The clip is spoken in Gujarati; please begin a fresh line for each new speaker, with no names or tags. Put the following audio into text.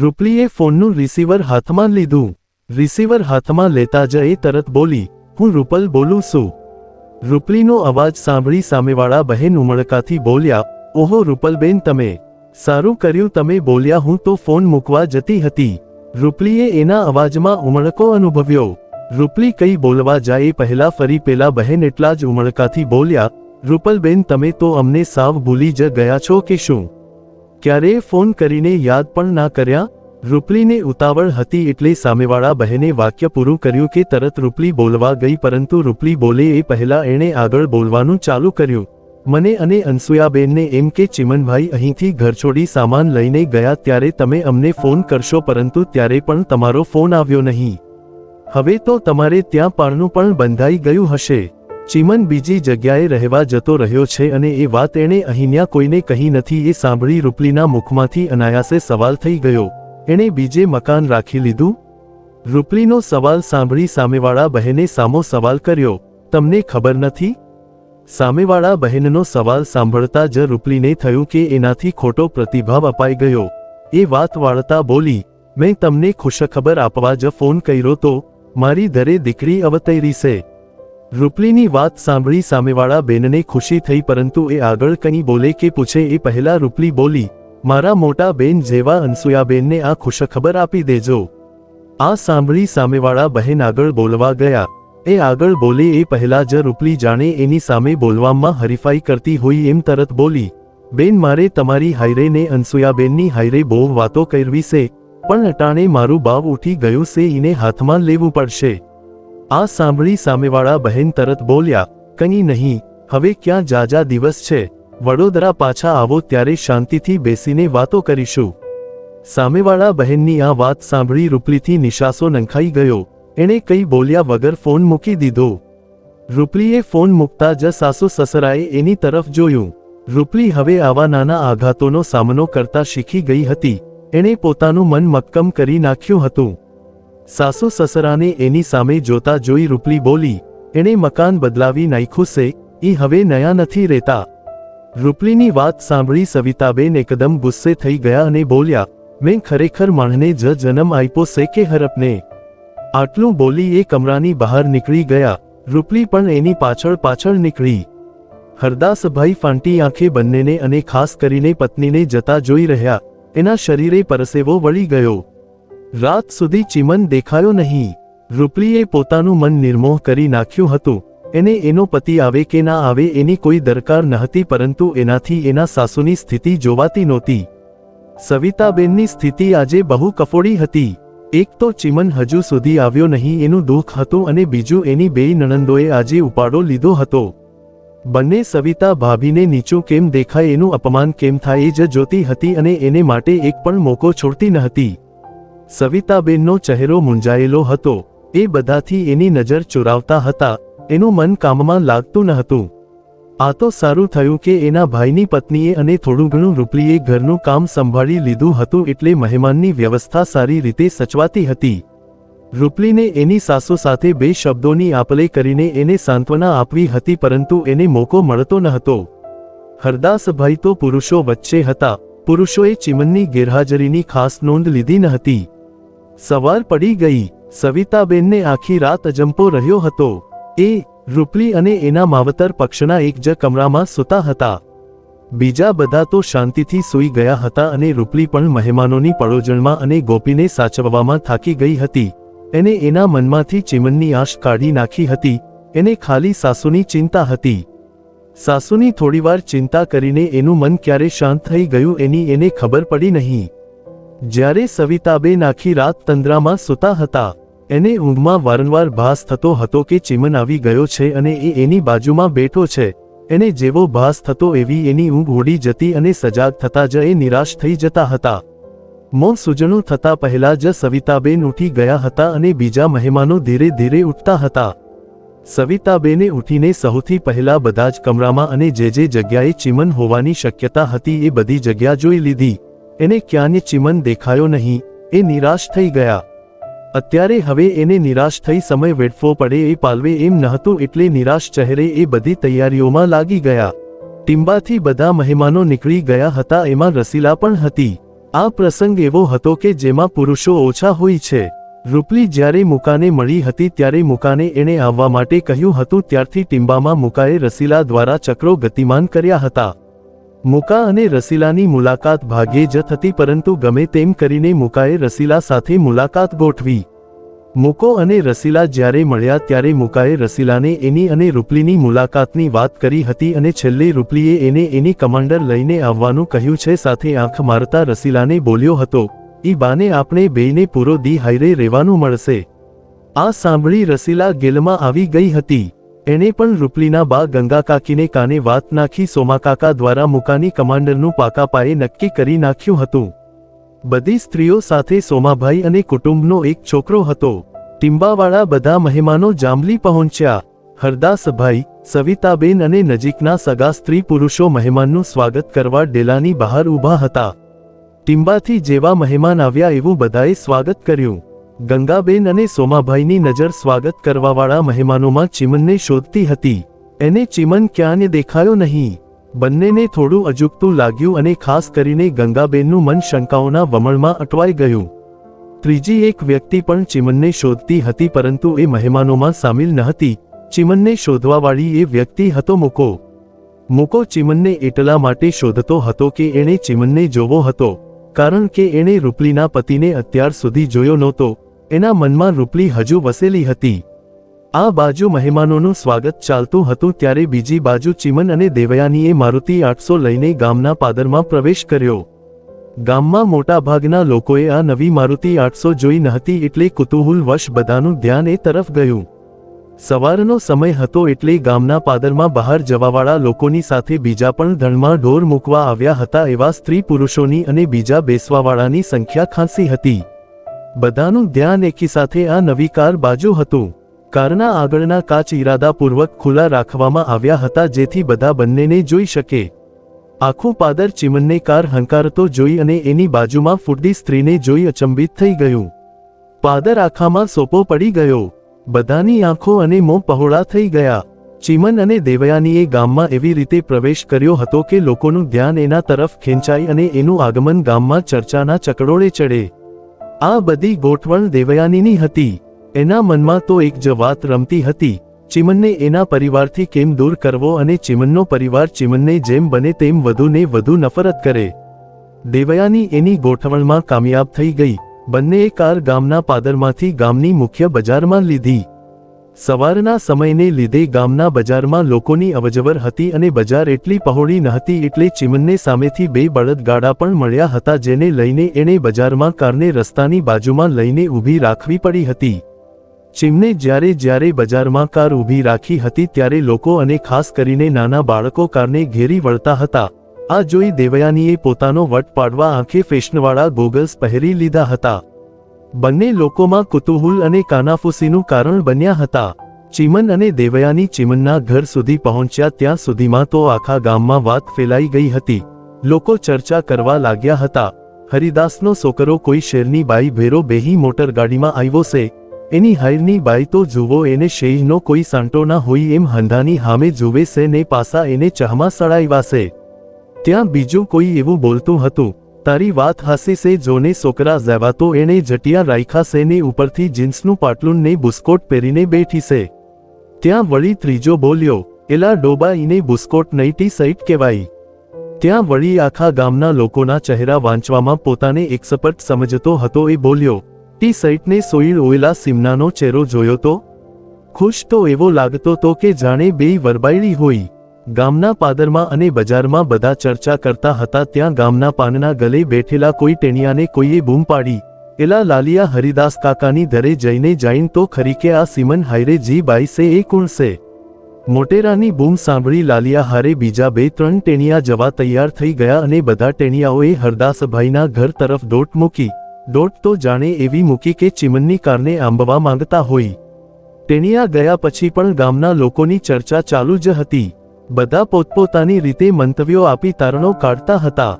રૂપલીએ ફોનનું રિસીવર હાથમાં લીધું. રિસીવર હાથમાં લેતા જ એ તરત બોલી, હું રૂપલ બોલું છું. રૂપલીનો અવાજ સાંભળી સામેવાળા બહેન ઉમળકાથી બોલ્યા, ઓહો રૂપલબેન તમે, સારું કર્યું તમે બોલ્યા હું તો ફોન મૂકવા જતી હતી. રૂપલીએ એના અવાજમાં ઉમળકો અનુભવ્યો. રૂપલી કઈ બોલવા જાય પહેલા ફરી પેલા બહેન એટલા જ ઉમળકાથી બોલ્યા રૂપલબેન તમે તો અમને સાવ ભૂલી જ ગયા છો કે શું? ક્યારેય ફોન કરીને યાદ પણ ના કર્યા રૂપલીને ઉતાવળ હતી એટલે સામેવાળા બહેને વાક્ય પૂરું કર્યું કે તરત રૂપલી બોલવા ગઈ પરંતુ રૂપલી બોલે એ પહેલા એણે આગળ બોલવાનું ચાલુ કર્યું. મને અને અનસુયાબેનને એમ કે, ચિમનભાઈ અહીંથી ઘર છોડી સામાન લઈને ગયા ત્યારે તમે અમને ફોન કરશો પરંતુ ત્યારે પણ તમારો ફોન આવ્યો નહીં. હવે તો તમારે ત્યાં પાણનું પણ બંધાઈ ગયું હશે. ચિમન બીજી જગ્યાએ રહેવા જતો રહ્યો છે અને એ વાત એણે અહીંન્યા કોઈને કહી નથી, એ સાંભળી રૂપલીના મુખમાંથી અનાયાસે સવાલ થઈ ગયો. એણે બીજે મકાન રાખી લીધું? રૂપલીનો સવાલ સાંભળી સામેવાળા બહેને સામો સવાલ કર્યો, તમને ખબર નથી? સામેવાળા બહેનનો સવાલ સાંભળતા જ રૂપલીને થયું કે એનાથી ખોટો પ્રતિભાવ અપાઈ ગયો. એ વાત વાળતા બોલી, મેં તમને ખુશખબર આપવા જ ફોન કર્યો તો, મારી દરે દીકરી અવતરી છે. રૂપલીની વાત સાંભળી સામેવાળા બેનને ખુશી થઈ પરંતુ એ આગળ કંઈ બોલે કે પૂછે એ પહેલા રૂપલી બોલી મારા મોટા બેન જેવા અનસુયાબેનને આ ખુશખબર આપી દેજો. આ સાંભળી સામેવાળા બહેન આગળ બોલવા ગયા. એ આગળ બોલે એ પહેલા જ રૂપલી જાણે એની સામે બોલવામાં હરીફાઈ કરતી હોય એમ તરત બોલી, બેન, મારે તમારી હાયરે ને અનસુયાબેનની હાયરે બહુ વાતો કરવી છે, પણ અટાણે મારું બાવ ઉઠી ગયું છે, એને હાથમાં લેવું પડશે. આ સાંભળી સામેવાળા બહેન તરત બોલ્યા, કંઈ નહીં, હવે ક્યાં જાજા દિવસ છે. વડોદરા પાછા આવો ત્યારે શાંતિથી બેસીને વાતો કરીશું. સામેવાળા બહેનની આ વાત સાંભળી રૂપલીથી નિશાસો નંખાઈ ગયો. એણે કંઈ બોલ્યા વગર ફોન મૂકી દીધો. રૂપલીએ ફોન મૂકતા જ સાસુ સસરાએ એની તરફ જોયું. રૂપલી હવે આવા નાના આઘાતોનો સામનો કરતા શીખી ગઈ હતી. એણે પોતાનું મન મક્કમ કરી નાખ્યું હતું. સાસુ સસરાને એની સામે જોતા જોઈ રૂપલી બોલી, એણે મકાન બદલાવી નાખ્યું છે, ઈ હવે નયા નથી રહેતા. રૂપલીની વાત સાંભળી સવિતાબેન એકદમ ગુસ્સે થઈ ગયા અને બોલ્યા, મેં ખરેખર માણને જ જન્મ આપ્યો છે કે હરપને? આટલું બોલી એ કમરાની બહાર નીકળી ગયા. રૂપલી પણ એની પાછળ પાછળ નીકળી. હરદાસભાઈ ફાંટી આંખે બંનેને અને ખાસ કરીને પત્નીને જતા જોઈ રહ્યા. એના શરીરે પરસેવો વળી ગયો. રાત સુધી ચિમન દેખાયો નહીં. રૂપલીએ પોતાનું મન નિર્મોહ કરી નાખ્યું હતું. એને એનો પતિ આવે કે ના આવે એની કોઈ દરકાર નહતી પરંતુ એનાથી એના સાસુની સ્થિતિ જોવાતી નહોતી. સવિતાબેનની સ્થિતિ આજે બહુ કફોડી હતી. એક તો ચિમન હજુ સુધી આવ્યો નહીં, એનું દુઃખ હતું અને બીજું એની બે નણંદોએ આજે ઉપાડો લીધો હતો. બંને સવિતા ભાભીને નીચું કેમ દેખાય એનું અપમાન કેમ થાય એ જ જોતી હતી અને એને માટે એક પણ મોકો છોડતી નહતી. સવિતાબેનનો ચહેરો મૂંઝાયેલો હતો. એ બધાથી એની નજર ચુરાવતા હતા. એનું મન કામમાં લાગતું ન હતું. આ તો સારું થયું કે એના ભાઈની પત્નીએ અને થોડું ઘણું રૂપલીએ ઘરનું કામ સંભાળી લીધું હતું એટલે મહેમાનની વ્યવસ્થા સારી રીતે સચવાતી હતી. રૂપલીને એની સાસુ સાથે બે શબ્દોની આપલે કરીને એને સાંત્વના આપવી હતી પરંતુ એને મોકો મળતો ન હતો. હરદાસભાઈ તો પુરુષો વચ્ચે હતા. પુરુષોએ ચિમનની ગેરહાજરીની ખાસ નોંધ લીધી ન હતી. સવાર પડી ગઈ. સવિતાબેનને આખી રાત અજંપો રહ્યો હતો. એ રૂપલી અને એના માવતર પક્ષના એક જ કમરામાં સૂતા હતા. બીજા બધા તો શાંતિથી સૂઈ ગયા હતા અને રૂપલી પણ મહેમાનોની પડોજણમાં અને ગોપીને સાચવવામાં થાકી ગઈ હતી. એને એના મનમાંથી ચિમનની આશ કાઢી નાખી હતી. એને ખાલી સાસુની ચિંતા હતી. સાસુની થોડીવાર ચિંતા કરીને એનું મન ક્યારે શાંત થઈ ગયું એની એને ખબર પડી નહીં. જ્યારે સવિતાબેન આખી રાત તંદ્રામાં સૂતા હતા. એને ઊંઘમાં વારંવાર ભાસ થતો હતો કે ચિમન આવી ગયો છે અને એ એની બાજુમાં બેઠો છે. એને જેવો ભાસ થતો એવી એની ઊંઘ ઉડી જતી અને સજાગ થતા જ એ નિરાશ થઈ જતા હતા. મોં સૂજણું થતા પહેલા જ સવિતાબેન ઉઠી ગયા હતા અને બીજા મહેમાનો ધીરે ધીરે ઉઠતા હતા. સવિતાબેને ઉઠીને સૌથી પહેલા બધા જ કમરામાં અને જે જે જગ્યાએ ચિમન હોવાની શક્યતા હતી એ બધી જગ્યા જોઈ લીધી. એને ક્યાંય ચિમન દેખાયો નહીં. એ નિરાશ થઈ ગયા. અત્યારે હવે એને નિરાશ થઈ સમય વેઠવો પડે એ પાલવે એમ નહોતું એટલે નિરાશ ચહેરે એ બધી તૈયારીઓમાં લાગી ગયા. ટીંબાથી બધા મહેમાનો નીકળી ગયા હતા, એમાં રસીલા પણ હતી. આ પ્રસંગ એવો હતો કે જેમાં પુરુષો ઓછા હોય છે. રૂપલી જ્યારે મુકાને મળી હતી ત્યારે મુકાને એણે આવવા માટે કહ્યું હતું, ત્યારથી ટીંબામાં મુકાએ રસીલા દ્વારા ચક્રો ગતિમાન કર્યા હતા. મુકા અને રસીલાની મુલાકાત ભાગ્યે જ થતી પરંતુ ગમે તેમ કરીને મુકાએ રસીલા સાથે મુલાકાત ગોઠવી. મુકો અને રસીલા જ્યારે મળ્યા ત્યારે મુકાએ રસીલાને એની અને રૂપલીની મુલાકાતની વાત કરી હતી અને છેલ્લે રૂપલીએ એને એની કમાન્ડર લઈને આવવાનું કહ્યું છે સાથે આંખ મારતા રસીલાને બોલ્યો હતો, ઈ બાને આપણે બેયને પૂરો દી હાઈરે રહેવાનું મળશે. આ સાંભળી રસીલા ગેલમાં આવી ગઈ હતી. એણે પણ રૂપલીના બા ગંગા કાકીને કાને વાત નાખી સોમાકાકા દ્વારા મુકાની કમાન્ડરનું પાકા પાયે નક્કી કરી નાખ્યું હતું. બધી સ્ત્રીઓ સાથે સોમાભાઈ અને કુટુંબનો એક છોકરો હતો. ટીંબાવાળા બધા મહેમાનો જાંબલી પહોંચ્યા. હરદાસભાઈ, સવિતાબેન અને નજીકના સગા સ્ત્રી પુરુષો મહેમાનનું સ્વાગત કરવા ડેલાની બહાર ઊભા હતા. ટીંબાથી જેવા મહેમાન આવ્યા એવું બધાએ સ્વાગત કર્યું. ગંગાબેન અને સોમાભાઈની નજર સ્વાગત કરવાવાળા મહેમાનોમાં ચિમનને શોધતી હતી. એને ચિમન ક્યાંને દેખાયો નહીં. બંનેને થોડું અજુગતું લાગ્યું અને ખાસ કરીને ગંગાબેનનું મન શંકાઓના વમળમાં અટવાઈ ગયું. ત્રીજી એક વ્યક્તિ પણ ચિમનને શોધતી હતી પરંતુ એ મહેમાનોમાં સામેલ ન હતી ચિમનને શોધવાવાળી એ વ્યક્તિ હતો મુકો. મુકો ચિમનને એટલા માટે શોધતો હતો કે એણે ચિમનને જોવો હતો. કારણ કે એણે રૂપલીના પતિને અત્યાર સુધી જોયો નહોતો. એના મનમાં રૂપલી હજુ વસેલી હતી. આ બાજુ મહેમાનોનું સ્વાગત ચાલતું હતું ત્યારે બીજી બાજુ ચિમન અને દેવયાનીએ મારુતિ આઠસો લઈને ગામના પાદરમાં પ્રવેશ કર્યો. ગામમાં મોટાભાગના લોકોએ આ નવી મારુતિ આઠસો જોઈ નહતી એટલે કુતૂહલવશ બધાનું ધ્યાન એ તરફ ગયું. સવારનો સમય હતો એટલે ગામના પાદરમાં બહાર જવાવાળા લોકોની સાથે બીજા પણ ધણમાં ઢોર મૂકવા આવ્યા હતા એવા સ્ત્રી પુરુષોની અને બીજા બેસવાવાળાની સંખ્યા ખાંસી હતી. બધાનું ધ્યાન એકી સાથે આ નવી કાર બાજુ હતું. કારના આગળના કાચ ઇરાદાપૂર્વક ખુલ્લા રાખવામાં આવ્યા હતા જેથી બધા બંનેને જોઈ શકે. આખું પાદર ચિમનને કાર હંકારતો જોઈ અને એની બાજુમાં ફૂટતી સ્ત્રીને જોઈ અચંબિત થઈ ગયું. પાદર આખામાં સોપો પડી ગયો. બધાની આંખો અને મોં પહોળા થઈ ગયા. ચિમન અને દેવયાનીએ ગામમાં એવી રીતે પ્રવેશ કર્યો હતો કે લોકોનું ધ્યાન એના તરફ ખેંચાય અને એનું આગમન ગામમાં ચર્ચાના ચકડોળે ચડે. આ બધી ગોઠવણ દેવયાનીની હતી. એના મનમાં તો એક જ વાત રમતી હતી. ચિમનને એના પરિવારથી કેમ દૂર કરવો અને ચિમનનો પરિવાર ચિમનને જેમ બને તેમ વધુને વધુ નફરત કરે. દેવયાની એની ગોઠવણમાં કામયાબ થઈ ગઈ. બંનેએ કાર ગામના પાદરમાંથી ગામની મુખ્ય બજારમાં લીધી. સવારના સમયને લીધે ગામના બજારમાં લોકોની અવજવર હતી અને બજાર એટલી પહોળી નહતી એટલે ચિમનને સામેથી બે બળદગાડા પણ મળ્યા હતા જેને લઈને એણે બજારમાં કારને રસ્તાની બાજુમાં લઈને ઊભી રાખવી પડી હતી. ચિમને જ્યારે જ્યારે બજારમાં કાર ઊભી રાખી હતી ત્યારે લોકો અને ખાસ કરીને નાના બાળકો કારને ઘેરી વળતા હતા. આ જોઈ દેવયાનીએ પોતાનો વટ પાડવા આંખે ફેશનવાળા ગોગલ્સ પહેરી લીધા હતા. બંને લોકોમાં કુતૂહલ અને કાનાફૂસીનું કારણ બન્યા હતા. ચિમન અને દેવયાની ચિમનના ઘર સુધી પહોંચ્યા ત્યાં સુધીમાં તો આખા ગામમાં વાત ફેલાઈ ગઈ હતી. લોકો ચર્ચા કરવા લાગ્યા હતા. હરિદાસનો છોકરો કોઈ શેરની બાઈ ભેરો બેહી મોટરગાડીમાં આવ્યો છે. એની હાઈરની બાઈ તો જુઓ એને શેહનો કોઈ સાંટો ના હોય એમ હંધાની હામે જુવે છે ને પાસા એને ચહમાં સડાવ્યા છે. ત્યાં બીજું કોઈ એવું બોલતું હતું. તારી વાત હાસી સે, જોને છોકરા ઝેવા તો એણે જટિયા રાખ્યા છે ઉપરથી જીન્સનું પાટલું ને બુસ્કોટ પહેરીને બેઠી છે ત્યાં વળી ત્રીજો બોલ્યો, એલા ડોબા ઈને બુસ્કોટ નહીં ટી સઈટ કહેવાય ત્યાં વળી આખા ગામના લોકોના ચહેરા વાંચવામાં પોતાને એકસપટ સમજતો હતો એ બોલ્યો, ટી સઈટને સોઈલ ઓયલા સિમનાનો ચહેરો જોયો તો? ખુશ તો એવો લાગતો તો કે જાણે બેય વરબાયડી હોય. ગામના પાદરમાં અને બજારમાં બધા ચર્ચા કરતા હતા ત્યાં ગામના પાનના ગલે બેઠેલા કોઈ ટેણિયાને કોઈએ બૂમ પાડી. એલા લાલિયા હરિદાસ કાકાની ધરે જઈને જાઈન તો ખરી કે આ સિમન હાયરે જી બાઈ સે એ કોણ છે મોટેરાની બૂમ સાંભળી લાલિયા હારે બીજા બે ત્રણ ટેણિયા જવા તૈયાર થઈ ગયા અને બધા ટેણિયાઓએ હરદાસભાઈના ઘર તરફ દોટ મૂકી. દોટ તો જાણે એવી મૂકી કે ચિમનની કારને આંબવા માંગતા હોય. ટેણિયા ગયા પછી પણ ગામના લોકોની ચર્ચા ચાલુ જ હતી. બધા પોતપોતાની રીતે મંતવ્યો આપી તારણો કાઢતા હતા.